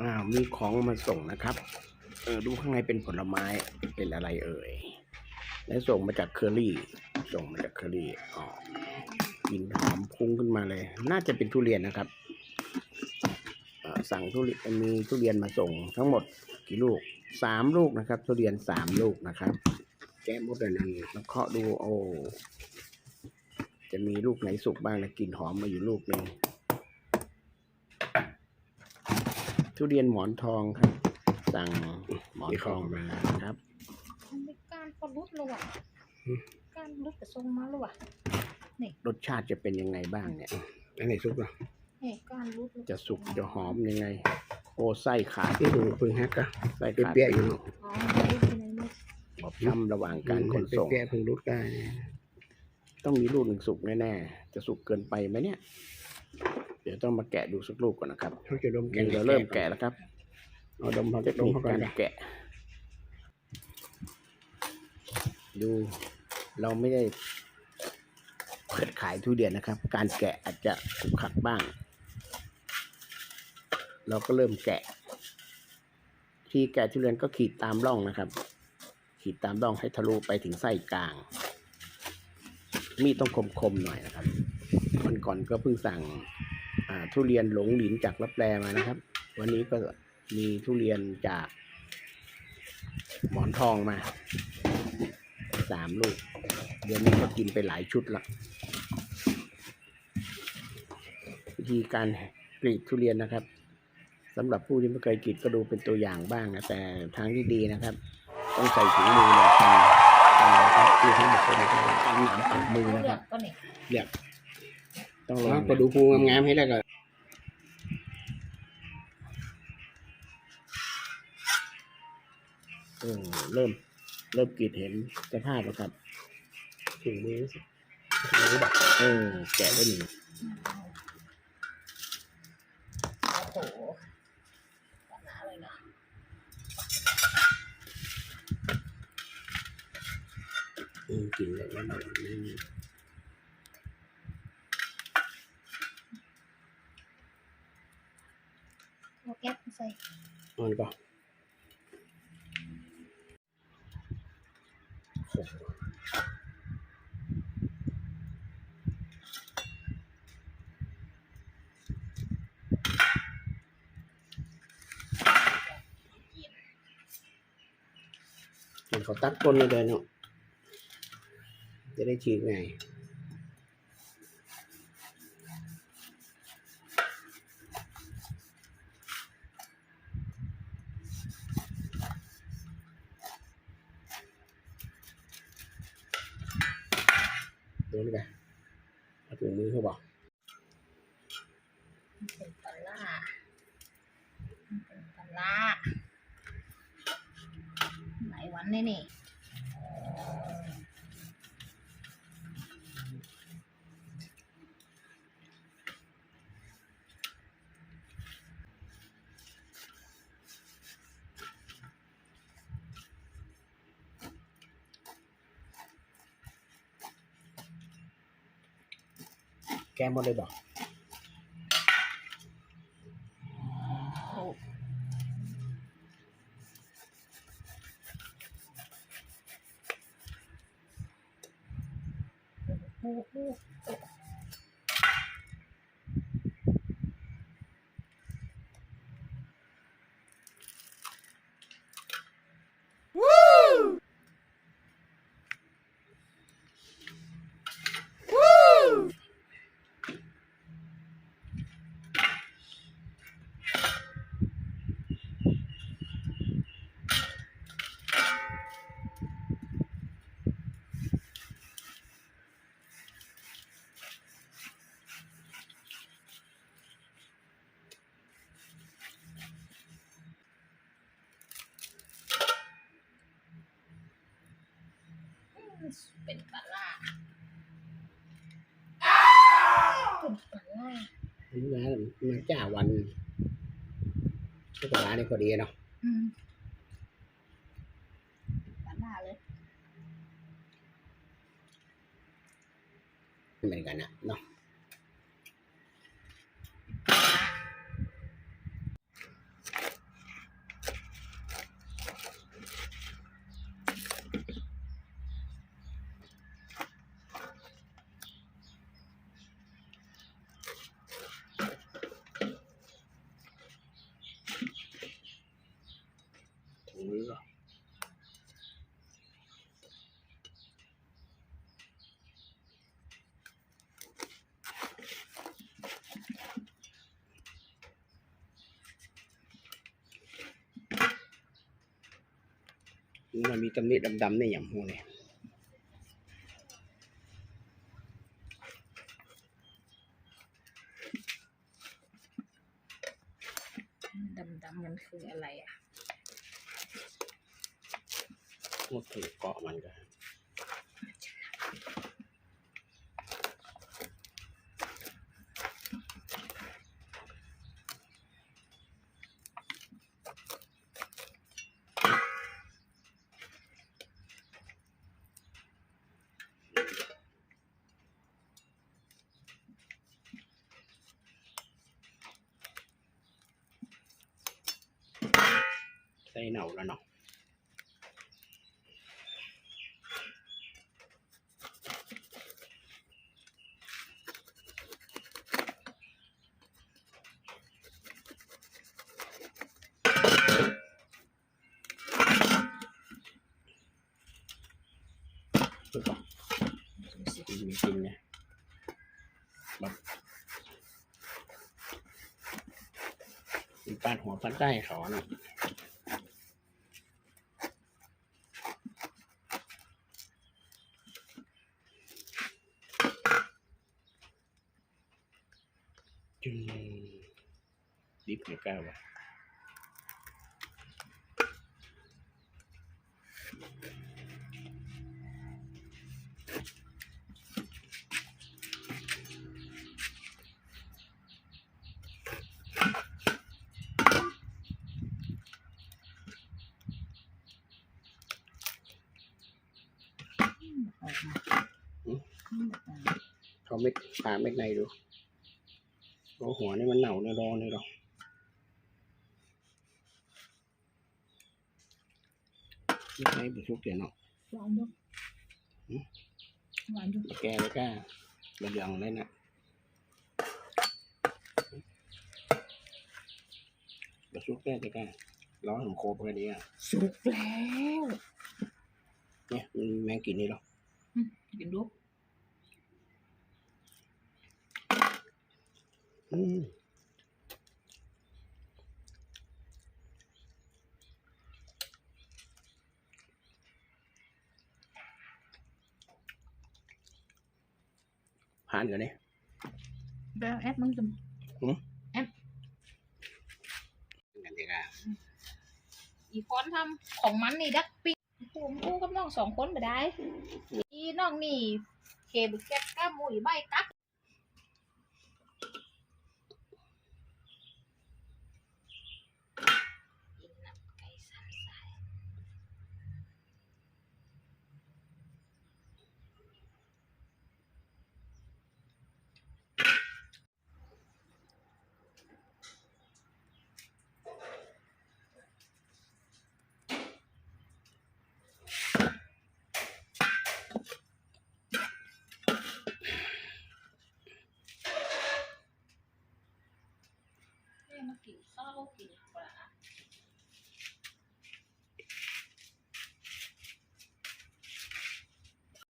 อ่ามีของมาส่งนะครับ เออดูข้างในเป็นผลไม้เป็นอะไรเอ่ย และส่งมาจากเคอรี่ ส่งมาจากเคอรี่อ๋อกินหอมพุ่งขึ้นมาเลย น่าจะเป็นทุเรียนนะครับสั่งทุเรียนมีทุเรียนมาส่งทั้งหมดกี่ลูกสามลูกนะครับ ทุเรียนสามลูกนะครับ แกะหมดเลยนั่นแล้วเคาะดูโอ้จะมีลูกไหนสุกบ้างนะกลิ่นหอมมาอยู่ลูกหนึ่ง ทุเรียนหมอนทองครับ สั่งหมอนทองมานะครับมันมีการพอรุดแล้วว่ะอืมการรุดกระทรงมาแล้วว่ะรสชาติจะเป็นยังไงบ้างเนี่ยอันไหนซุปอะนี่การรุดแล้วจะสุกจะหอมยังไง โอ้ไส้ขาดที่ดูเพิ่งฮักอะไส้เปขาดรี้ยๆอยู่เนาะอ๋อรุดเป็นไงนี่บอบช้ำระหว่างการขนส่งเปรี้ยๆเพิ่งรุดได้เนี่ยต้องมีลูกหนึ่งสุกแน่ๆจะสุกเกินไปไหมเนี่ย เดี๋ยวต้องมาแกะดูสักลูกก่อนนะครับเขาจะดมแกนี่งเราเริ่มแกะแล้วครับเอาดมเขาเทจะคดมนิคเขาก่อนการนะแกะ ดูเราไม่ได้เปิดขายทุเรียนนะครับ การแกะอาจจะขรุกขลักบ้าง เราก็เริ่มแกะ ที่แกะทุเรียนก็ขีดตามร่องนะครับ ขีดตามร่องให้ทะลุไปถึงไส้กลาง มีดต้องคมๆหน่อยนะครับวันก่อนก็เพิ่งสั่งอ่า ทุเรียนหลงหลินจากรับแปลมานะครับ วันนี้ก็มีทุเรียนจากหมอนทองมาสามลูก เดือนนี้ก็กินไปหลายชุดละวิธีการกรีดทุเรียนนะครับสำหรับผู้ที่ไม่เคยกรีดก็ดูเป็นตัวอย่างบ้างนะแต่ทางที่ดีนะครับ ต้องใส่ถุงมือหน่อยกันกันนะครับที่ทั้งหมดเป็นกันหนามปักมือนะเลืคอรับกก็นี่เรียกต้องระวัเอางก็ดูภูงามๆให้ได้ก่อน เออเริ่ม เริ่มกรีดเห็นสภาพแล้วครับถุงมือสิเออแกะได้หนึ่งโอ้โหปัญหาเลยนะอืมกินเลยแล้วมันไม่มีเอาแก๊สใส่อ่อนก็เห็น เขาตัดก้นเลยเนาะจะได้ฉีกไง โดนไปเอาถุงมือเขาบอกเป็นปลาล่าเป็นปลาล่าหลวันนี่นี่ แกะหมด เลยบอกโอ้โหโอ้โหเป็นปลาล่าเป็นปลาล่ามามาจ้าวันเทศกาลนี่พอดีเนาะอืมปลาล่าเลยเหมือนกันนะเนาะ มันมีตำหนิดำๆในอย่างพวกนี้ดำๆมันคืออะไรอะพวกถือเกาะมันก็ ส่เหนาแล้วเนาะก่อนดูสิกินมีกินไงแบบมันปาดหัวปัดได้เขาเนาะ ดิบไม่กล้าวะเขาไม่ปาเม็ดในดู โอ้หัวนี่มันเหนาเนี่ยรอเนี่ยหรอไม่ใช่บุชุกเดี๋ยวเนาะหวานดูหืมหวานดูแกเลยก้าเหลืองเลยนะบุชุกแกจะก้าร้อนของโคบกันดีอะสุกแล้ว เนี่ยมันแมงกินนี่หรอกินดู อืม ผ่านกันเนี่ยแล้วแอดมึงจะกันดีก้าอีคอนทำของมันนี่ดักปีผมกูกับน้องสองคนไปได้ อีน้องนี่เคบุกแก๊กก้ามุยใบตักกิ